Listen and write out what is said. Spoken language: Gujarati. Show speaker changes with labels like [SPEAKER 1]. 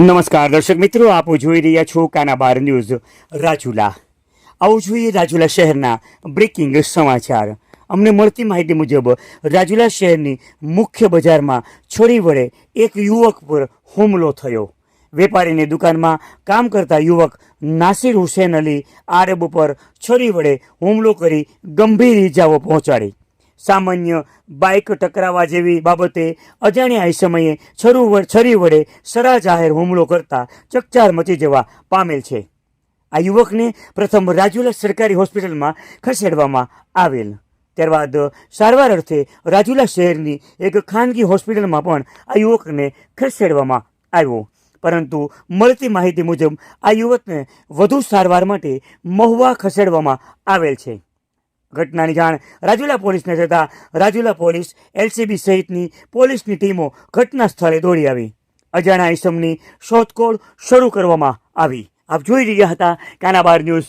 [SPEAKER 1] નમસ્કાર, દર્શક મિત્રો, આપ જોઈ રહ્યા છો કાનાબાર ન્યૂઝ, રાજુલા. આવું જોઈએ રાજુલા શહેરના બ્રેકિંગ સમાચાર. અમને મળતી માહિતી મુજબ, રાજુલા શહેરની મુખ્ય બજારમાં છોડી વડે એક યુવક પર હુમલો થયો. વેપારીની દુકાનમાં કામ કરતા યુવક નાસિર હુસેન અલી આરબ પર છરી વડે હુમલો કરી ગંભીર ઇજાઓ પહોંચાડી. સામાન્ય બાઇક ટકરાવા જેવી બાબતે અજાણ્યા એ સમયે છરુ છરી વડે સરા જાહેર હુમલો કરતા ચકચાર મચી જવા પામેલ છે. આ યુવકને પ્રથમ રાજુલા સરકારી હોસ્પિટલમાં ખસેડવામાં આવેલ. ત્યારબાદ સારવાર અર્થે રાજુલા શહેરની એક ખાનગી હોસ્પિટલમાં પણ આ યુવકને ખસેડવામાં આવ્યો. પરંતુ મળતી માહિતી મુજબ આ યુવકને વધુ સારવાર માટે મહુવા ખસેડવામાં આવેલ છે. ઘટનાની જાણ રાજુલા પોલીસને થતાં રાજુલા પોલીસ એલસીબી સહિતની પોલીસની ટીમો ઘટના સ્થળે દોડી આવી. અજાણા ઇસમની શોધખોળ શરૂ કરવામાં આવી. આપ જોઈ રહ્યા હતા કાનાબાર ન્યૂઝ